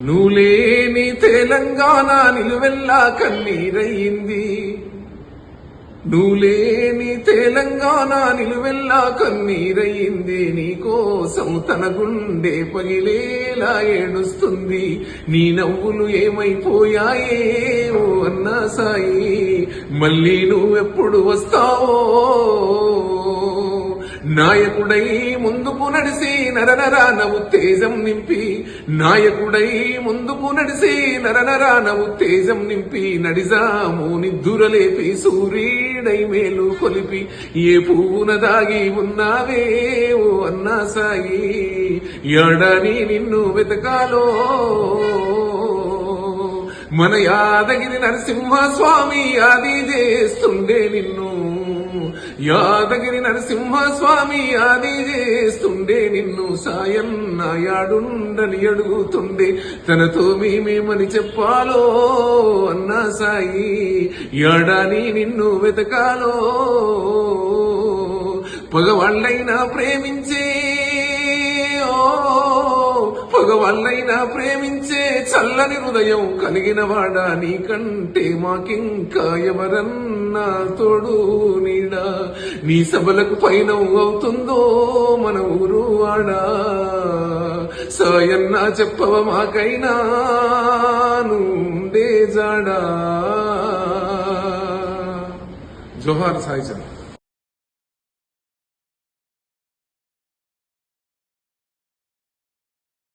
నూలేని తెలంగాణ నిలువెల్లా కన్నీరయ్యింది నూలేని తెలంగాణ నిలువెల్లా కన్నీరయ్యింది నీకోసం తన గుండె పగిలేలా ఏడుస్తుంది. నీ నవ్వులు ఏమైపోయాయే ఓ అన్నా సాయి మళ్ళీ నువ్వెప్పుడు వస్తావో నాయకుడై ముందుకు నడిసి నరనరాన ఉత్తేజం నింపి నాయకుడై ముందుకు నడిసి నరనరాన ఉత్తేజం నింపి నడిజాము నిద్దురలేపి సూర్యుడై మేలు కొలిపి ఏ పువ్వున దాగి ఉన్నావే ఓ అన్నా సాయి? ఎడని నిన్ను వెతకాలో. మన యాదగిరి నరసింహస్వామి ఆది చేస్తుండే నిన్ను. యాదగిరి నరసింహస్వామి ఆది చేస్తుండే నిన్ను సాయం నాయాడుండని అడుగుతుండే. తనతో మేమేమని చెప్పాలో అన్నా సాయి యాడాని నిన్ను వెతకాలో. పగవాళ్ళైనా ప్రేమించే ఓ పగవాళ్ళైనా ప్రేమించే చల్లని హృదయం కలిగిన వాడా నీకంటే మాకింకా ఎవరన్నా తోడు నీడా నీ సభలకు పైన అవుతుందో మన ఊరు వాడా సాయన్నా చెప్పవ మాకైనా నుండే జాడా? జోహార్ సాయిచంద్ర